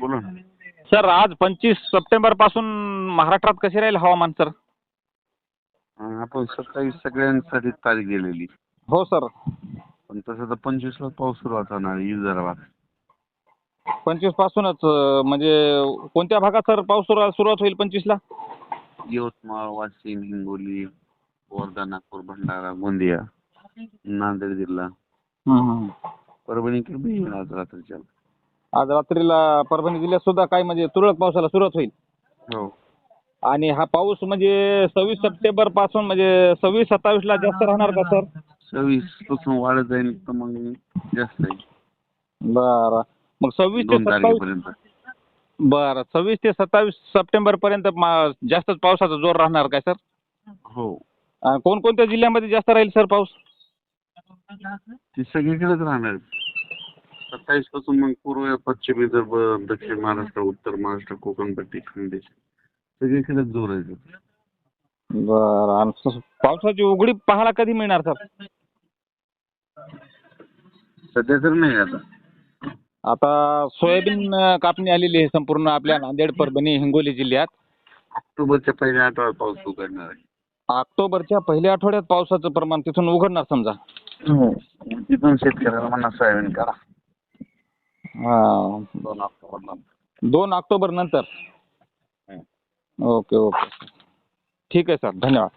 बोला ना. सर आज पंचवीस सप्टेंबरपासून महाराष्ट्रात कसे राहील हवामान सर? अं, आपण सत्तावीस सगळ्यांसाठी तारीख गेलेली हो सर. पण तसं तर पंचवीसला पाऊस सुरुवात होणार आहे विदर्भात पंचवीस पासूनच अं, म्हणजे कोणत्या भागात सर पाऊस सुरुवात सुरुवात होईल पंचवीसला? यवतमाळ वाशिम हिंगोली वर्धा नागपूर भंडारा गोंदिया नांदेड जिल्हा. परभणी येईल आज रात्रीच्या? आज रात्रीला परभणी जिल्ह्यात सुद्धा काय म्हणजे तुरळक पावसाला सुरुवात होईल. हो. आणि हा पाऊस म्हणजे सव्वीस सप्टेंबरपासून म्हणजे सव्वीस सत्तावीसला जास्त राहणार का सर? सव्वीसपासून वाढत जाईल तर मग जास्त बरं. मग सव्वीस ते दोन सत्तावीस तारखेपर्यंत. बरं. सव्वीस ते सत्तावीस सप्टेंबर पर्यंत मा- जास्तच पावसाचा जोर राहणार काय सर? हो. कोणकोणत्या जिल्ह्यामध्ये जास्त राहील सर पाऊस? ती सगळीकडेच राहणार. सत्तावीसपासून मग पूर्व पश्चिम विदर्भ दक्षिण महाराष्ट्र उत्तर महाराष्ट्र कोकणपट्टी खानदेश सगळीकडेच जोर आहे. बरं आणि पावसाची उघडी पाहायला कधी मिळणार सर? सध्या तर नाही आता. आता सोयाबीन अं, कापणी आलेली आहे संपूर्ण आपल्या नांदेड परभणी हिंगोली जिल्ह्यात. ऑक्टोबरच्या पहिल्या आठवड्यात पाऊस उघडणार आहे. ऑक्टोबरच्या पहिल्या आठवड्यात पावसाचं प्रमाण तिथून उघडणार समजा. हो. तिथून शेतकऱ्याला म्हणा सोयाबीन करा हा दोन ऑक्टोबरला दोन ऑक्टोबर नंतर? Okay okay. ठीक आहे सर. धन्यवाद.